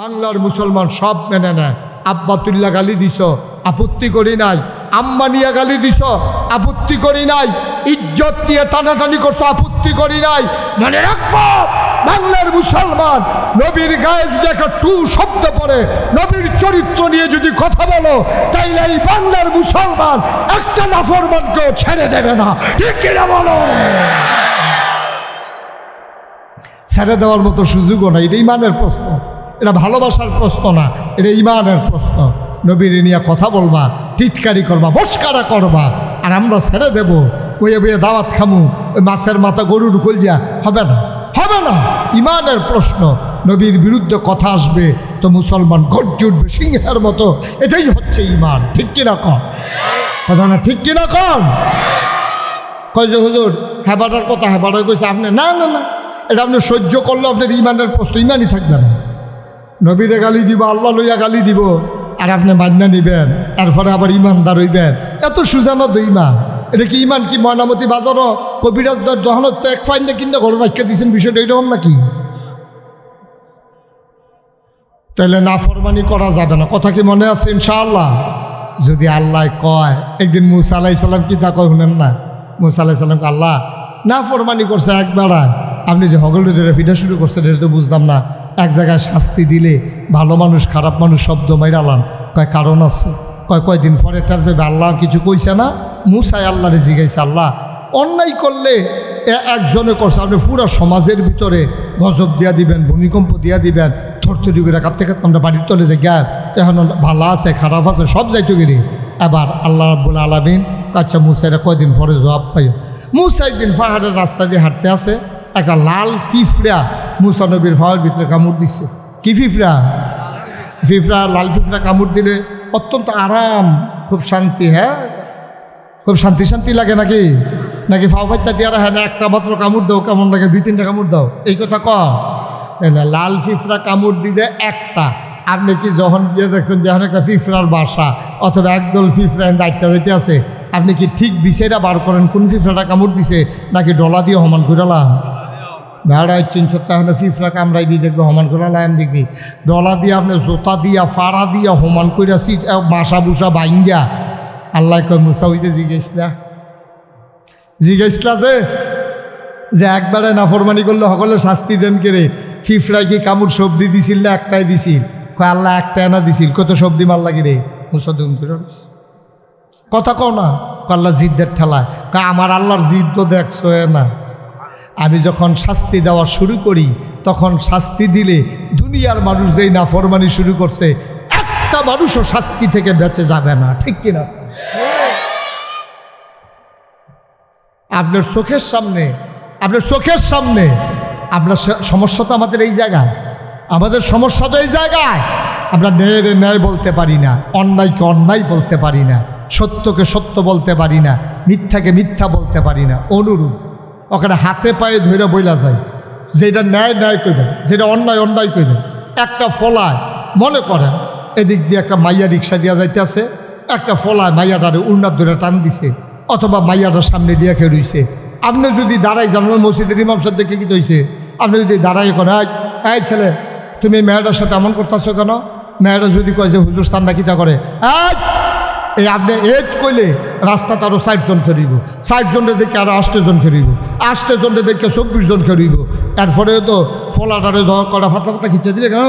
বাংলার মুসলমান সব মেনে নেয়। আব্বাতুল্লাহ গালি দিছ, আপত্তি করি নাই। আম্মা নিয়ে গালি দিছ, আপত্তি করি নাই। ইজ্জত নিয়ে টানাটানি করছ, আপত্তি করি নাই। মনে রাখব, বাংলার মুসলমান নবীর গায়ে যদি একটা টু শব্দ পড়ে, নবীর চরিত্র নিয়ে যদি কথা বলো, তাইলে এই বাংলার মুসলমান একটা নাফরমানকেও ছেড়ে দেবে না। ঠিক কিনা বলো? ছেড়ে দেওয়ার মতো সুযোগও নাই, এটা ইমানের প্রশ্ন। এটা ভালোবাসার প্রশ্ন না, এটা ইমানের প্রশ্ন। নবীর নিয়ে কথা বলবা, টিটকারি করবা, বস্কারা করবা, আর আমরা ছেড়ে দেব। বইয়ে বইয়ে দাওয়াত খামু, ওই মাছের মাথা গরুর কলজা হবে না হবে না, ইমানের প্রশ্ন। নবীর বিরুদ্ধে কথা আসবে, তো মুসলমান গর্জ উঠবে সিংহের মতো। এটাই হচ্ছে ইমান, ঠিক কিনা কম কথা না, ঠিক কিনা কম কয় যে, হুজুর, হেবাটার কথা হেবাটার কইছে আপনি। না না না, এটা আপনি সহ্য করলে আপনার ইমানের প্রশ্ন ইমানই থাকবে না। নবীরে গালি দিব, আল্লাহ লইয়া গালি দিব, আর আপনি মান্না নিবেন, তারপরে আবার ইমানদার হইবেন। এত সুজানো তো ইমান। এটা কি ইমান কি ময়নামতি বাজারও? কবিরাজ দহনত এক ফাইন কিনে ঘরে রাখিয়ে দিয়েছেন বিষয়টা এরকম নাকি? তাহলে নাফরমানি করা যাবে না। কথা কি মনে আছে ইনশাআল্লাহ? যদি আল্লাহ কয়, একদিন মুসা আলাহি সাল্লাম কি তা কয় শুনেন না? মুসা আলাহি সাল্লামকে আল্লাহ না ফরমানি করছে একবারায় আপনি যে হগল ধরে ফিটা শুরু করছেন, এটা তো বুঝলাম না। এক জায়গায় শাস্তি দিলে ভালো মানুষ, খারাপ মানুষ শব্দ মাইরালাম কয় কারণ আছে। কয় কয়দিন পরে তার ভেবে আল্লাহ কিছু কইছে না। মুসাই আল্লাহরে জিগাইছে আল্লাহ। অন্যায় করলে একজনে করছে, আপনি পুরো সমাজের ভিতরে গজব দিয়া দিবেন, ভূমিকম্প দিয়া দিবেন, থরথরি করে কাঁপতে কাঁপতে আমরা বাড়ির তলে যে গ্যাপ। এখন ভালো আছে, খারাপ আছে, সব যাইতো গেলি। আবার আল্লাহ রাব্বুল আলমিন আচ্ছা মুসাইরা কয়দিন পরে জবাব পাইও? মুসা একদিন পাহাড়ের রাস্তা দিয়ে হাঁটতে আসে, একটা লাল ফিফড়া মুসা নবীর ফাওয়ার ভিতরে কামড় দিচ্ছে কি ফিফরা? ফিফড়া লাল ফিফরা কামড় দিলে অত্যন্ত আরাম, খুব শান্তি হ্যাঁ? খুব শান্তি শান্তি লাগে নাকি? নাকি ফাও ফাইতা দিয়ে হ্যাঁ একটা মাত্র কামড় দাও, কেমন লাগে, দুই, তিনটা কামড় দাও? এই কথা ক। তাই না, লাল ফিফরা কামড় দিলে একটা আপনি কি যখন গিয়ে দেখছেন যখন একটা ফিফড়ার বাসা, অথবা একদল ফিফড়া দায়িত্ব দিতে আছে, আপনি কি ঠিক বিষয়টা বার করেন, কোন ফিফড়াটা কামড় দিছে, নাকি ডলা দিয়ে সমান করালাম ভেড়ায় তিনশো টাকা ফিফড়া কামড়াইবি দেখবে সমান করে লাইন দেখবি। ডলা দিয়ে আপনি জোতা দিয়া, ফাড়া দিয়া সমান কইরা সিট বাসা বুসা বাইঙ্গা। আল্লাহ কয়, মুসা হইছে জিজ্ঞেসলা জিজ্ঞেসলা যে যে একবারে নাফরমানি করলে সকলে শাস্তি দেন কেরে ফিফড়ায় কি কামড় সবজি দিছিল না একটাই দিছিল? কয়, আল্লাহ একটা এনা দিছিল, কত সবজি মাল লাগি রে? মুসা দুম করে কথা কও না? আল্লাহ জিদ্দের ঠেলায়। আমার আল্লাহর জিদ তো দেখছ না? আমি যখন শাস্তি দেওয়া শুরু করি, তখন শাস্তি দিলে দুনিয়ার মানুষ যেই না ফরমানি শুরু করছে, একটা মানুষও শাস্তি থেকে বেঁচে যাবে না, ঠিক কিনা? আপনার চোখের সামনে, আপনার চোখের সামনে, আপনার সমস্যা তো আমাদের এই জায়গায়। আমাদের সমস্যা তো এই জায়গায়। আমরা ন্যায়ের ন্যায় বলতে পারি না, অন্যায়কে অন্যায় বলতে পারি না, সত্যকে সত্য বলতে পারি না, মিথ্যাকে মিথ্যা বলতে পারি না। অনুরূপ ওখানে হাতে পায়ে ধরে বইলা যায়। যেটা ন্যায় ন্যায় করবেন যেটা অন্যায় অন্যায় করবেন একটা ফলায় মনে করেন, এদিক দিয়ে একটা মাইয়া রিক্সা দিয়া যাইতেছে, একটা ফলায় মাইয়াটারে উন্নার ধরে টান দিছে, অথবা মাইয়াটার সামনে দিয়ে খেয়ে রইছে। আপনি যদি দাঁড়াই জানবেন মসজিদের ইমাম সাহেব দেখে কি হয়েছে আপনি যদি দাঁড়াই করেন এই ছেলে, তুমি মেয়েটার সাথে এমন করতেছো কেন? মেয়েটা যদি কয় যে, হুজুর স্থানটা কিতা করে? এই এই আপনি এজ কইলে রাস্তা আরও ষাট জন খেরিব ষাট জনের দেখে আরও আষ্ট জন খেরিব আষ্ট জনের দেখে চব্বিশ জন খেরিব এরপরে তো ফলাটারে ধর কটা ফাতা ফাতা খিচা দিলে কেন?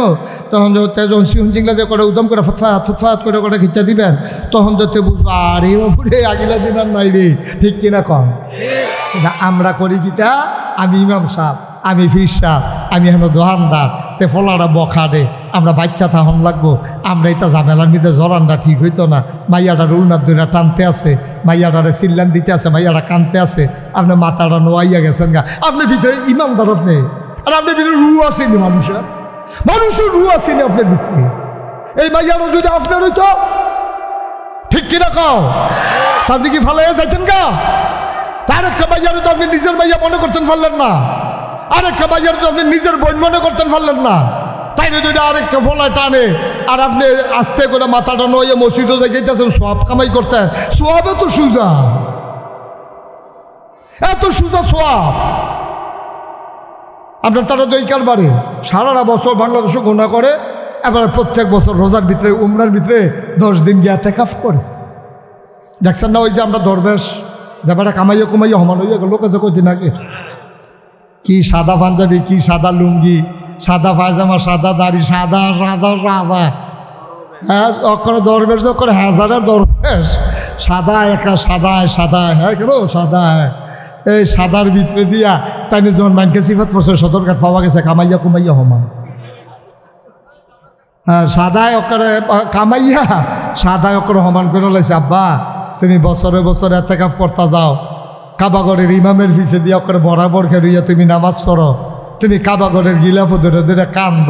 তখন তো তে যখন সিহুন চিংলা যে করে উদম করে ফতফা ফুটফাত করে করে খিচা দিবেন। তখন তো তে বুঝবা, আরে বাবুরে আগিলা আর নাই রে ঠিক কিনা? কম আমরা করি গীতা আমি ইমাম সাহ আমি ফির সাহ আমি হেন দোহানদার। তে ফলাটা বখা রে আমরা বাচ্চা থাহন লাগবো। আমরা এটা ঝামেলার মধ্যে জরানটা ঠিক হইতো না। মাইয়াটার উলনার দইরা টানতে আছে। মাইয়াটারে সিল্লান দিতে আছে, মাইয়াটা কানতে আছে। আপনার মাথাটা নোয়াইয়া গেছেন গা। আপনি ভিতরে ইমানদার আপনি। আর আপনার ভিতরে রু আসেনি মানুষের? মানুষের রু আসেনি আপনার ভিতরে। এই মাইয়াটা যদি আপনার হইতো, ঠিক কিনা কও? আপনি কি ফালাইয়া যাইতেন গা? তার একটা বাজারে তো আপনি নিজের মাইয়া মনে করতেন পারলেন না। আরেকটা বাজারে তো আপনি নিজের বোন মনে করতেন পারলেন না। তাই যদি আরেকটা ফলায় টানে, আর আপনি আস্তে করে মাথাটা নয়ে মসজিদও যাইতেছেন সব কামাই করতেন। সব এত সুজা। এত সুজা সোয়াব। আপনার তারা দইকার বাড়ি সারাটা বছর বাংলাদেশে গোনা করে, এবার প্রত্যেক বছর রোজার ভিতরে, উমরার ভিতরে দশ দিন গিয়া তেকাফ করে। দেখছেন না ওই যে আমরা দরবেশ যাবাটা কামাইয়ে কুমাইয়া সমান হইয়া লোকে যে কদিন আগে, কি সাদা পাঞ্জাবি, কি সাদা লুঙ্গি সাদা পায়জামা, সাদা দাড়ি, সাদা সাদা সাদা হ্যাঁ অক্ষরে দরবেশ অক্ষরে হাজারের দরবেশ। সাদা একা, সাদা সাদা হ্যাঁ কেন সাদা। এই সাদার ভিতরে দিয়া তাই যখন মানকে সিফাত পড়ছে সদরঘাট পাওয়া গেছে, কামাইয়া, কুমাইয়া, হমান। হ্যাঁ সাদায় অক্ষরে, কামাইয়া, সাদায় অক্ষরে সমান করে লাইছে, আব্বা, তুমি বছরে বছরে এতে কাপ করতা যাও। কাবাগরের ইমামের পিছে দিয়ে অক্ষরে বরাবর খেলুইয়া তুমি নামাজ পড়ো। তুমি কাবাগরের গিলাফ ধরে ধরে কান্দ।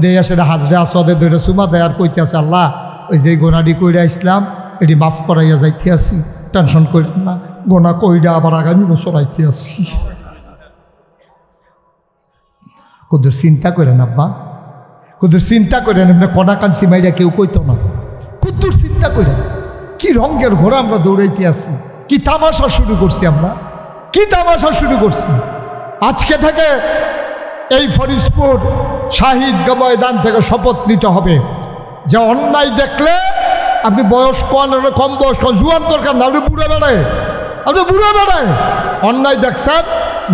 দিয়ে সেটা হাজরে আসওয়াদে ধরে সুমা দেয় আর কইতে আছে, আল্লাহ, ওই যে গোনাডি কইরা ইসলাম, এটি মাফ করাইয়া যাইতে আসি। টেনশন করেন না, গোনা কইরা আবার আগামী বছর আইতে আসি। কুদুর চিন্তা করেন, আব্বা। কুদুর চিন্তা করেন, এমনি কনা কাঞ্চি মাইরা কেউ কইতো না। কুদ্দুর চিন্তা করেন, কি রঙের ঘোড়া আমরা দৌড়াইতে আসি? কি তামাশা শুরু করছি আমরা? কি তামাশা শুরু করছি? আজকে থেকে এই ফরিদপুর শাহিদ ময়দান থেকে শপথ নিতে হবে। যে অন্যায় দেখলে আপনি বয়স্ক আনেন, কম বয়স্ক জুয়ান দরকার না আপনি বুড়ে বেড়ায় আপনি বুড়ে বেড়ায়। অন্যায় দেখছেন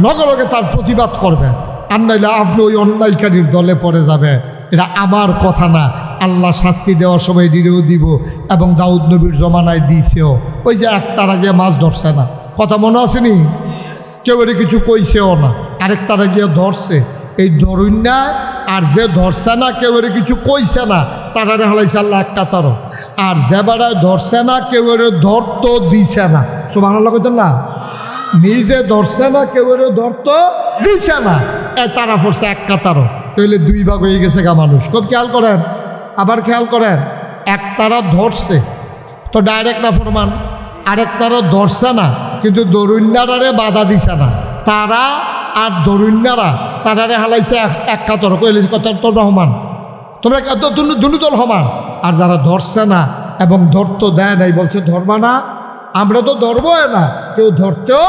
লগে লগে তার প্রতিবাদ করবেন আর নাইলে আপনি ওই অন্যায়কারীর দলে পড়ে যাবে। এটা আমার কথা না আল্লাহ শাস্তি দেওয়ার সময় দিলেও দিব এবং দাউদ নবীর জমানায় দিয়েছেও ওই যে একটার আগে মাছ ধরছে না। কথা মনে আসেনি কেউ এটা কিছু কইছেও না। আরেকটারে গিয়ে ধরছে। এই ধরুন না, আর যে ধরছে না, কেউ কিছু কইছে না, তারারে হলাইছে আল্লাহ এক কাতার আর যে বেড়ায় ধরছে না, কেউ এর ধরত দিছে না। সুমান আল্লাহ কইতেন না? নিজে ধরছে না, কেউ এর ধরত দিছে না। এ তারা পড়ছে এক কাতারও। তাহলে দুই ভাগ হয়ে গেছে গা মানুষ। খুব খেয়াল করেন, আবার খেয়াল করেন, এক তারা ধরছে। তো ডাইরেক্ট না ফরমান? আরেকটারও ধরছে না, কিন্তু দরুন্যারে বাধা দিছে না। তারা আর দরুন্যারা তারারে হালাইছে এক- কাতর কইলিস কত তোর রহমান তোমরা কত দুনু দল সমান। আর যারা ধরছে না এবং ধরতো দেয় নাই, বলছে ধরবা না। আমরা তো ধরবো না, কেউ ধরতেও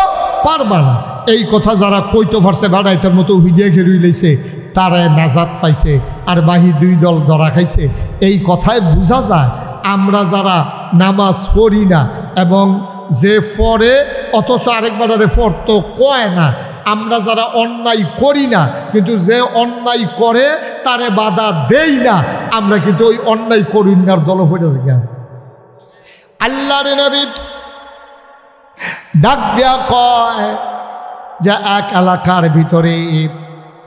পারবা না। এই কথা যারা কইতে পারছে বাড়াইতার মতো হুইদিয়া খেলুই লইছে তারাই নাজাত পাইছে, আর বাহি দুই দল ধরা খাইছে। এই কথায় বোঝা যায়, আমরা যারা নামাজ পড়ি না, এবং যে পড়ে, অথচ আরেকবার আরেকবারে ফরতো কয় না আমরা যারা অন্যায় করি না, কিন্তু যে অন্যায় করে তারে বাধা দেই না, আমরা কিন্তু ওই অন্যায় করি নার দল হয়ে কেন? আল্লাহ নবী ডাক দেয়া কয় যে এক এলাকার ভিতরে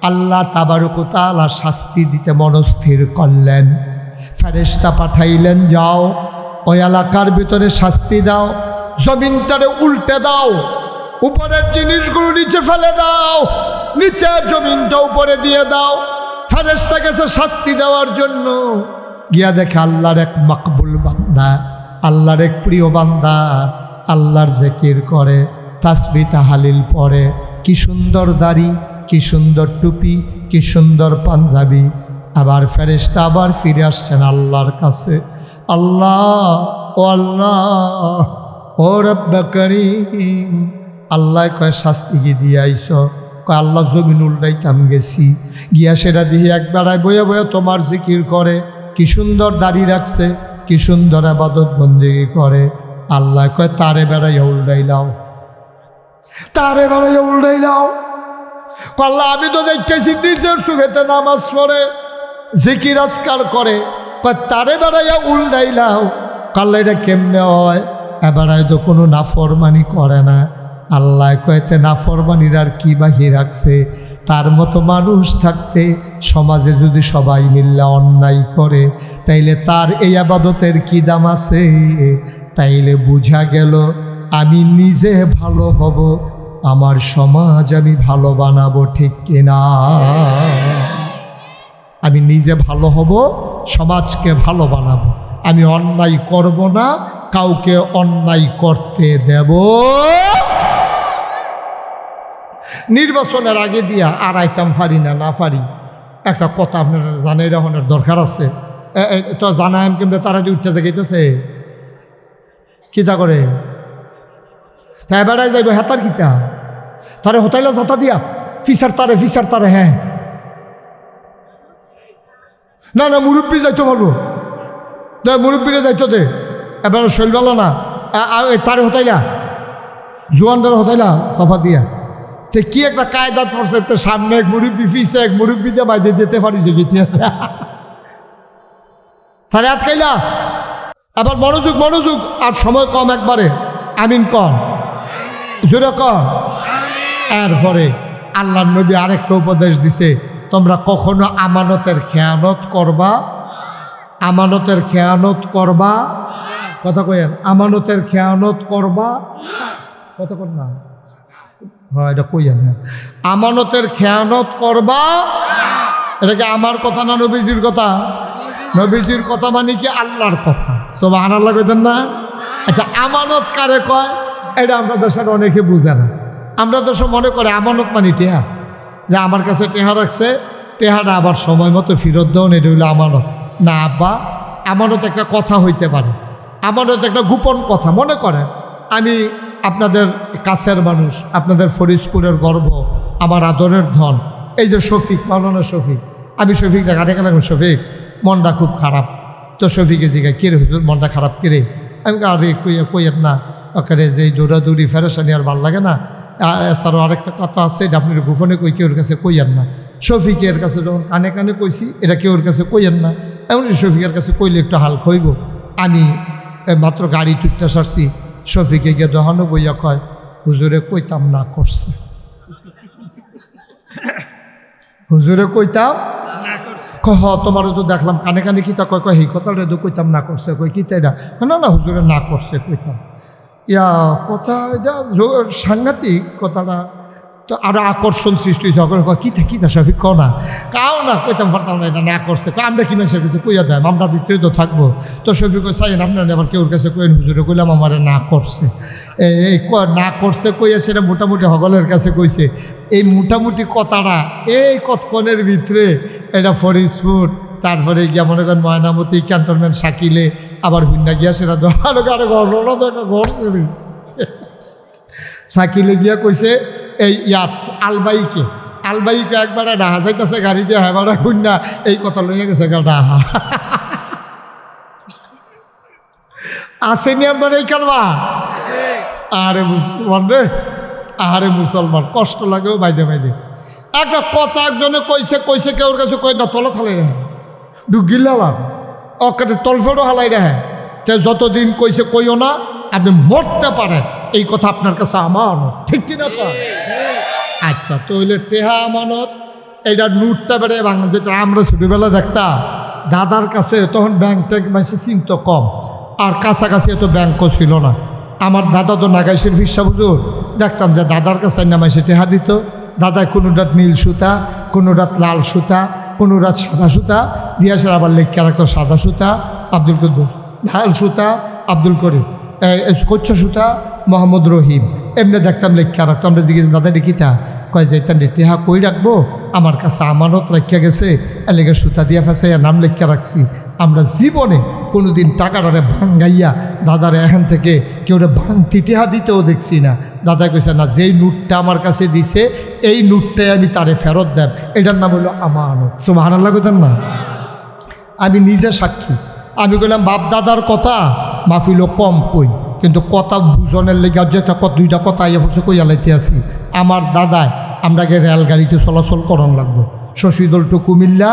আল্লাহ তাবারুকতালা শাস্তি দিতে মনস্থির করলেন। ফেরেস্তা পাঠাইলেন, যাও, ওই এলাকার ভিতরে শাস্তি দাও, জমিনটারে উল্টে দাও। উপরের জিনিসগুলো নিচে ফেলে দাও। নিচের জমিনটা উপরে দিয়ে দাও। ফেরেস্তা গেছে শাস্তি দেওয়ার জন্য। গিয়া দেখে আল্লাহর এক মকবুল বান্দা, আল্লাহর এক প্রিয় বান্দা, আল্লাহর জেকির করে, তাসবি তাহালিল পরে কি সুন্দর দাড়ি, কি সুন্দর টুপি, কি সুন্দর পাঞ্জাবি। আবার ফেরেশতা আবার ফিরে আসছেন আল্লাহর কাছে। আল্লাহ, ও আল্লাহ, ও রব্বা করিম। আল্লাহ কয়, শাস্তি কি দিয়ে আইস কয়, আল্লাহ জমিন উল্টাইতাম গেছি। গিয়া সেটা দিয়ে একবেলায় বয়ে বয়ে তোমার জিকির করে। কি সুন্দর দাড়ি রাখছে, কি সুন্দর আবাদত বন্দিগি করে। আল্লাহ কয়, তারে বেড়াইয়া উল্টাইলাও তারে বেড়াইয়া উল্টাইলাও কল্লা আমি তো দেখতেছি নিজের সুখেতে নামাজ পড়ে, জিকির আজকার করে। কয়, তারে বেড়াইয়া উল্টাইলাও কাল্লা এটা কেমনে হয়? এবারায় তো কোনো নাফরমানি করে না। আল্লাহ কয়েতে নাফরমানির আর কি বাহি রাখছে তার মতো মানুষ থাকতে সমাজে যদি সবাই মিল্লা অন্যায় করে, তাইলে তার এই আবাদতের কি দাম আছে? তাইলে বুঝা গেল, আমি নিজে ভালো হব, আমার সমাজ আমি ভালো বানাবো, ঠিক কিনা? আমি নিজে ভালো হব, সমাজকে ভালো বানাবো। আমি অন্যায় করব না, কাউকে অন্যায় করতে দেব। নির্বাচনের আগে দিয়া আর আইতাম পারি না না পারি। একটা কথা আপনারা জানাই রাখনের দরকার আছে। তো জানাম কিন্তু তারা যে উঠতে জাগাইতেছে কিতা করে? তাই বেড়াই যাইব, হেতার কিতা তারে হোতাইলা যাতা দিয়া ফিসার তারে ফিসার তারে হ্যাঁ। না না, মুরব্বী যাইতে পারব। দে, মুরব্বীরে যাইতো দে। এবার শৈলবালা না তারে হতাইলা। জোয়ানটার হতাইলা, সফা দিয়া। তে কি একটা কায়দাত পড়ছে? তো সামনে এক মুরব্বী ফিসে এক মুরব্বী দিয়ে বাইরে যেতে পারি যে গীতি আছে। তাহলে আটকাইলা? আবার মনোযোগ মনোযোগ, আর সময় কম একবারে। আমিন কম জোরে কম এরপরে আল্লাহ নবী আরেকটা উপদেশ দিছে, তোমরা কখনো আমানতের খেয়ানত করবা? আমানতের খেয়ানত করবা? কথা কয়েন আমানতের খেয়ানত করবা? কথা কর না। এটা কইয়া না আমানতের খেয়ানত করবা? এটা কি আমার কথা না নবীজির কথা? নবীজির কথা মানে কি আল্লাহর কথা। সব আনাল্লাহ কইতেন না? আচ্ছা আমানত কারে কয়? এটা আমরা দেশের অনেকে বুঝে না। আমরা দেশে মনে করে আমানত মানে টেহা। যে আমার কাছে টেহা রাখছে, টেহাটা আবার সময় মতো ফেরত দেওয়া এটা হইল আমানত। না, আব্বা, আমানত একটা কথা হইতে পারে। আমানত একটা গোপন কথা, মনে করেন? আমি আপনাদের কাছের মানুষ আপনাদের ফরিদপুরের গর্ব আমার আদরের ধন। এই যে শফিক মাওলানা শফিক। আমি শফিক ডাকাতে গেলাম শফিক মনটা খুব খারাপ। তো শফিকে জিগায় কিরে হুজুর মনটা খারাপ কিরে আমি কই, আরে কইয়া কইয়ের না? ওখানে যে দৌড়াদৌড়ি ফেরেসানি আর ভালো লাগে না। এছাড়াও আরেকটা কথা আছে এটা আপনি গোপনে কই কেউর কাছে কইয়েন না? শফিকের কাছে যখন কানে কানে কইছি এটা কেউর কাছে কইয়েন না? এমন শফিকের কাছে কইলে একটু হাল খইব আমি মাত্র গাড়ি তুলতে সারছি শফিকে গিয়ে দহানো বইয়া কয়, হুজুরে কইতাম না করছে। হুজুরে কইতাম কহ, তোমারও তো দেখলাম কানে কানে কিতা কয় কয় সেই কথাটা তো কইতাম না করছে। কই কি তাই না না না, হুজুরে না করছে, কইতাম। ইয়া, কথা এটা সাংঘাতিক কথাটা। তো আরও আকর্ষণ সৃষ্টি হয়েছে। সকলে কয়, কিতা কিতা সফিক কও না? কাও না, কইতাম পারতাম না, এটা না করছে। আমরা কি মানুষের কাছে কইয়া দেয়? আমরা ভিতরে তো থাকব। তো সফিক চাই আপনার আবার কেউর কাছে কইন হুজুরে কইলাম আমার না করছে। এই ক- না করছে কইয়া সেটা মোটামুটি হগলের কাছে কইছে। এই মোটামুটি কথাটা, এই কতক্ষণের ভিতরে? এটা ফরিদপুর তারপরে গিয়া মনে করেন ময়নামতি, ক্যান্টনমেন্ট সাকিলে আবার হুন্না গিয়া সেটা ঘটনা তো একটা সাকিলে গিয়া কইছে এই ইয়াত আলবাইকে। আলবাইকে একবারে ডাহা যাইতেছে, গাড়ি দিয়ে হেবারে হুন্না এই কথা লইয়া গেছে গা ডাহা। আসেনি আপনার এই কারবা আরে মুসলমান রে আরে মুসলমান কষ্ট লাগেও বাইদে বাইদে। একটা কথা একজনে কইছে কইছে কেউর কাছে কই না তলে থালে রে ডুগিল্লাম ওকে তলফেরও হালাই রে তে যতদিন কইছে কইও না, আপনি মরতে পারেন এই কথা আপনার কাছে আমার ঠিক কিনা তো আচ্ছা তৈলে টেহা আমানত এইটা নোটটা বেড়ে বাংলা যেটা আমরা ছোটোবেলা দেখতাম, দাদার কাছে তখন ব্যাংক ট্যাঙ্ক মাসে চিন্ত কম, আর কাছাকাছি এত ব্যাংকও ছিল না। আমার দাদা তো নাগাইশের ফিসা বুঝুর দেখতাম যে দাদার কাছে না মাসে টেহা দিত। দাদায় কোনো রাত নীল সুতা, কোনো রাত লাল সুতা, কোনো রাত সাদা সুতা দিয়াসের আবার লেখা রাখতো সাদা সুতা, আব্দুল কুদ্দুস লাল সুতা, আব্দুল করিম। কচ্ছ সুতা মোহাম্মদ রহিম। এমনি দেখতাম লেখা রাখতো আমরা জিজ্ঞেস দাদা দেখিতা কয় যে তার টেহা কই রাখব? আমার কাছে আমানত রাখিয়া গেছে। এলাকা সুতা দিয়া ফেসাইয়া নাম লেখা রাখছি। আমরা জীবনে কোনোদিন টাকাটারে ভাঙ্গাইয়া দাদারে এখান থেকে কেউ ভাঙ টিটেহা দিতেও দেখছি না। দাদা কইছে, না, যেই নুটটা আমার কাছে দিছে, এই নুটটাই আমি তারে ফেরত দেব। এটার নাম হলো আমানত। সো আল্লাহ কইতেন না? আমি নিজে সাক্ষী। আমি বললাম বাপ দাদার কথা মাফিল কম কই। কিন্তু কথা বুঝনের লেগে যে একটা দুইটা কথা ইয়ে পড়ছে, কইয়া লাইতে আছি। আমার দাদায় আমরাকে রেলগাড়িতে চলাচল করন লাগবো। শশীদল টু কুমিল্লা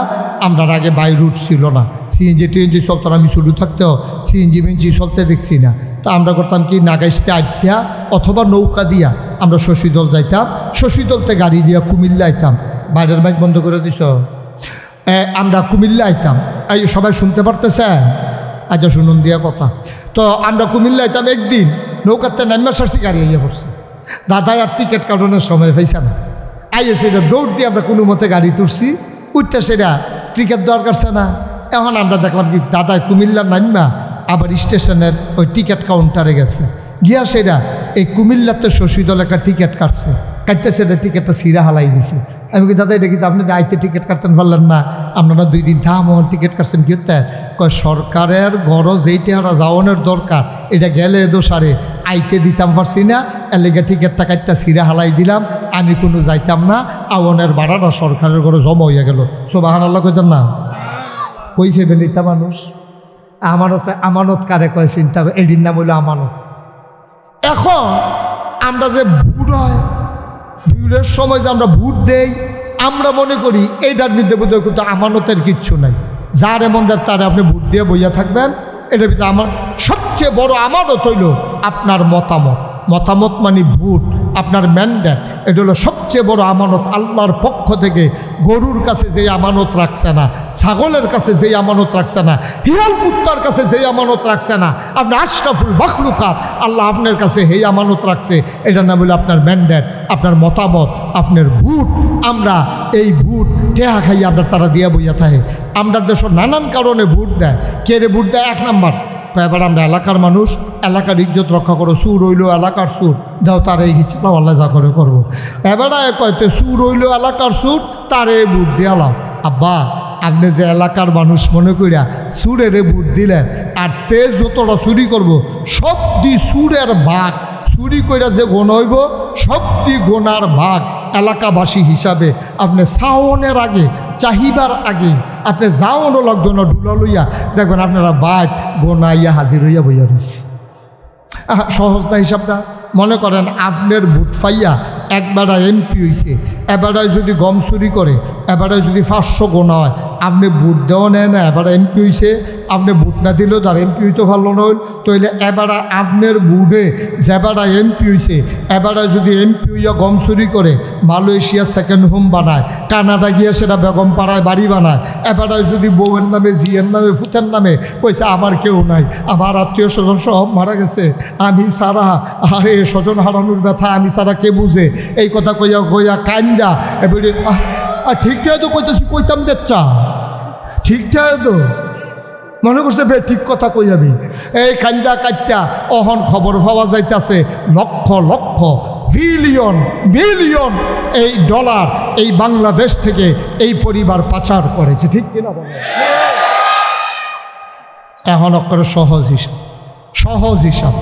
আমরা আগে বাই রুট ছিল না। সিএনজি টিএনজি চলতো আমি শুরু থাকতেও সিএনজি মেনজি চলতে দেখছি না। তো আমরা করতাম কি, নাগাইশতে আড্ডা অথবা নৌকা দিয়া আমরা শশীদল যাইতাম। শশীদলতে গাড়ি দিয়া কুমিল্লা আইতাম। বাইরের বাইক বন্ধ করে দিছ? আমরা কুমিল্লা আইতাম। এই সবাই শুনতে পারতেছে? আচ্ছা শুনুন দিয়া কথা। তো আমরা কুমিল্লা আইতাম একদিন, নৌকাতে নাম্বা সারছি, গাড়ি আইয়া পড়ছে। দাদাই আর টিকিট কাটানোর সময় পাইছে না। আইয়ে সেটা দৌড় দিয়ে আমরা কোনো মতে গাড়ি তুলছি, উঠতে সেটা টিকিট দরকারছে না। এখন আমরা দেখলাম কি দাদাই কুমিল্লা নাম্বা আবার স্টেশনের ওই টিকিট কাউন্টারে গেছে। গিয়া সেটা এই কুমিল্লাতে শশীদল একটা টিকিট কাটছে। কাটতে সেটা টিকিটটা সিরা হালাই দিছে। আমি কি দাদা, এটা কিন্তু আপনি আইতে টিকিট কাটতেন পারলেন না। আপনারা দুই দিন থাম টিকিট কাটছেন কি কয়, সরকারের গরজ এইটা হারা যাওয়ানোর দরকার। এটা গেলে দোষারে আইতে দিতাম পারছি না। এলেগে টিকিটটা কাটটা সিরা হালাই দিলাম। আমি কোনো যাইতাম না। আওয়ানের বাড়াটা সরকারের ঘরে জমা হইয়া গেল। সোবাহান আল্লাহ কইতেন না? কই ফেবেন এটা মানুষ? আমানত আমানত কারে কয় চিন্তা এটির নাম হইল আমানত। এখন আমরা যে ভুট হয় ভিড়ের সময় যে আমরা ভোট দেই, আমরা মনে করি এইটার মধ্যে বোধ কিন্তু আমানতের কিচ্ছু নাই। যার এমন দেয় তার আপনি ভোট দিয়ে বইয়া থাকবেন, এটার ভিতরে আমার সবচেয়ে বড় আমানত হইল আপনার মতামত। মতামত মানে ভোট। আপনার ম্যান্ডেট এটা হলো সবচেয়ে বড় আমানত আল্লাহর পক্ষ থেকে। গরুর কাছে যেই আমানত রাখছে না, ছাগলের কাছে যেই আমানত রাখছে না, হিয়াল কুত্তার কাছে যেই আমানত রাখছে না, আপনি আশরাফুল মখলুকাত, আল্লাহ আপনার কাছে হেই আমানত রাখছে। এটা না বলে আপনার ম্যান্ডেট আপনার মতামত, আপনার ভোট, আমরা এই ভোট টেহা খাই আপনার তারা দিয়া বইয়া থাকে। আমরা দেশের নানান কারণে ভোট দেয়। কে রে ভোট দেয়? এক নাম্বার। তো এবার আমরা এলাকার মানুষ, এলাকার ইজ্জত রক্ষা করো, সুর হইল এলাকার সুর। দাও তার এই হিচ্ছা আল্লাহ যা করে করব। এবারে কয়তে সুর হইল এলাকার সুর, তারে বুট দিয়ালাম আব্বা, আপনি যে এলাকার মানুষ মনে করিয়া সুরেরে বুট দিলেন, আর তেজ যতটা চুরি করব, সবটি সুরের ভাগ চুরি কইরা যে গোন হইব, সবটি গোনার ভাগ এলাকাবাসী হিসাবে আপনি সাওনের আগে, চাহিবার আগে, আপনি যাওন লাগতো না ঢুলা লইয়া দেখবেন আপনারা বাদ গোনাইয়া হাজির হইয়া বইয়া রয়েছে সহজ না হিসাবটা? মনে করেন আপনার ভোট ফাইয়া একবারা এমপি হইছে এবারে যদি গম চুরি করে এবারে যদি পাঁচশো গোনা হয় আপনি ভোট দেওয়া নেয় না, এবার এমপি হইছে, আপনি ভোট না দিলেও তার এমপি হইতে পারল না হইল। তইলে এবারা আপনার বুড়ে যেবারা এমপি হইছে, এবারে যদি এমপি হইয়া গম চুরি করে মালয়েশিয়া সেকেন্ড হোম বানায়, কানাডা গিয়ে সেটা বেগম পাড়ায় বাড়ি বানায়, এবারে যদি বউয়ের নামে জিয়ের নামে, ফুতের নামে পয়সা আমার কেউ নাই, আমার আত্মীয় স্বজন সব মারা গেছে, আমি সারা আরে স্বজন হারানোর ব্যথা, আমি সারা কে বুঝে? এই কথা কইয়া কইয়া কান্দা এবারে ঠিকঠাক তো কইতেছি, কইতাম দেখছা ঠিকঠাক তো? মনে করছে বে, ঠিক কথা কই যাবি। এই কান্দা কাটটা অহন খবর পাওয়া যাইতাছে, লক্ষ লক্ষ, বিলিয়ন বিলিয়ন এই ডলার এই বাংলাদেশ থেকে এই পরিবার পাচার করেছে, ঠিক কিনা এখন অক্ষরে সহজ হিসাব সহজ হিসাব।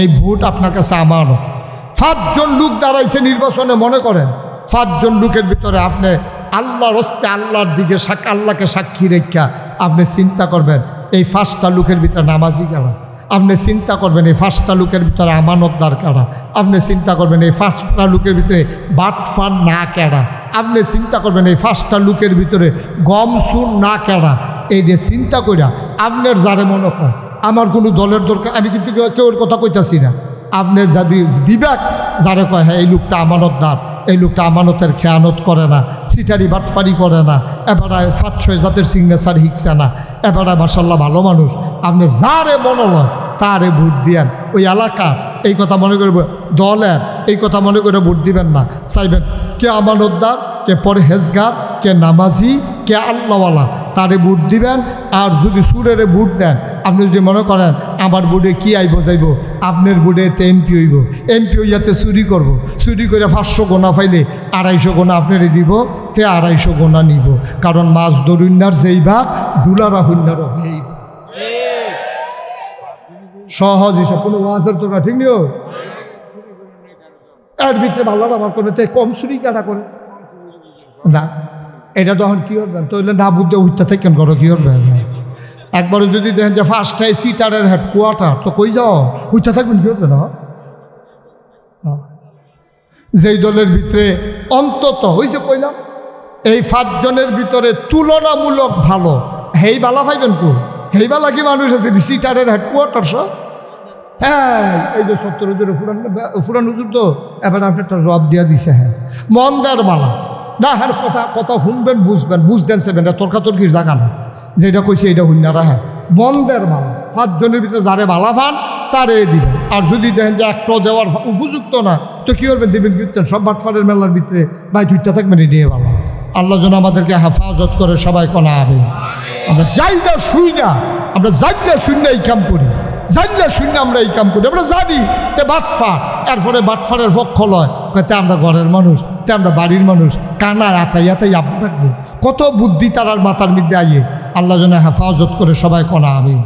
এই ভোট আপনার কাছে আমারও পাঁচজন লোক দাঁড়াইছে নির্বাচনে, মনে করেন? পাঁচজন লোকের ভিতরে আপনি আল্লাহর হস্তে আল্লাহর দিকে সাক- আল্লাহকে সাক্ষী রেখা আপনি চিন্তা করবেন, এই ফার্স্টটা লোকের ভিতরে নামাজি কারা? আপনি চিন্তা করবেন, এই ফার্স্টটা লোকের ভিতরে আমানতদার কারা? আপনি চিন্তা করবেন, এই ফার্স্টটা লোকের ভিতরে বাটফান না কেডা আপনি চিন্তা করবেন, এই পাঁচটা লোকের ভিতরে গম সুন না কেডা এই যে চিন্তা করিয়া আপনার যারে মনে কর আমার কোনো দলের দরকার, আমি কিন্তু কেউ কথা কইতাছি না। আপনার যদি বিবেক, যারে কয় হ্যাঁ এই লোকটা আমানতদার। এই লোকটা আমানতের খেয়ানত করে না সিটারি বাটফারি করে না এবারে সাত ছয় জাতের সিগনেচার হিকছে না এবারে মাসাল্লাহ ভালো মানুষ। আপনি যারে মনে হয় তারে ভোট দিয়েন। ওই এলাকা, এই কথা মনে করব দলের, এই কথা মনে করে ভোট দিবেন না। চাইবেন কে আমানতদার, কে পরহেজগার, কে নামাজি, কে আল্লাহওয়ালা, তারে ভোট দিবেন। আর যদি সুরেরে ভোট দেন, আপনি যদি মনে করেন, আমার বুড়ে কি আইব যাইব? আপনার বুড়ে তে এমপি হইব। এমপি হইয়াতে চুরি করব। চুরি করে পাঁচশো গোনা পাইলে আড়াইশো গোনা আপনারে দিব, তে আড়াইশো গোনা নিব। কারণ মাছ দরুন্যার যেই ভাগ, দুলারা হুন্যারও এই সহজ হিসাব, কোনো ওয়াজের তো না ঠিক নিও? এর ভিতরে ভালো আমার কোনো তে কম চুরি কাটা করে? না। এটা তখন কী করবেন? তৈলে না বুদ্ধে উঠতে থাকেন করো কী করবেন? একবারে যদি দেখেন যে ফার্স্ট ফার্স্টটাই সিটারের হেড কোয়ার্টার তো কই যাও? উঠতে থাকবেন কী হ্যাঁ? হ্যাঁ। যেই দলের ভিতরে অন্তত হয়েছে কইলাম, এই পাঁচজনের ভিতরে তুলনামূলক ভালো। হেই বালা পাইবেন কো? হেই বালা কি মানুষ আছে? সিটারের হেডকোয়ার্টার সব হ্যাঁ? এই যে সত্তর হুজুর, ফুরান ফুরান হুজুর তো, এবার আপনি একটা জবাব দিয়া দিছে হ্যাঁ। মন্দার মালা না হ্যাঁ কথা কথা শুনবেন, বুঝবেন। বুঝতেন সেবেন তর্কাতর্কির জায়গা না। যেটা কইছে এটা হুন্না হ্যাঁ বন্ধের মালা। পাঁচজনের ভিতরে যারে মালা পান তারে দিবেন আর যদি দেখেন যে একটা দেওয়ার উপযুক্ত না, তো কী করবেন? দেবেন কীর্তন সব বাটফারের মেলার ভিতরে ভাই দুইটা থাকবেন এই নিয়ে বাবা আল্লাহ যেন আমাদেরকে হেফাজত করে সবাই কনা হবে আমরা যাই না শুই না আমরা যাই না শুই না এই কাম করি। জানি না শূন্য আমরা এই কাম করি। আমরা জানি তে বাটফার এরপরে বাটফারের পক্ষ লয়। তে আমরা ঘরের মানুষ, তে আমরা বাড়ির মানুষ। কানা আতাই আতাই থাকব। কত বুদ্ধি তারার মাথার মধ্যে আইয়ে। আল্লাহ যেন হেফাজত করে সবাই কনা আমি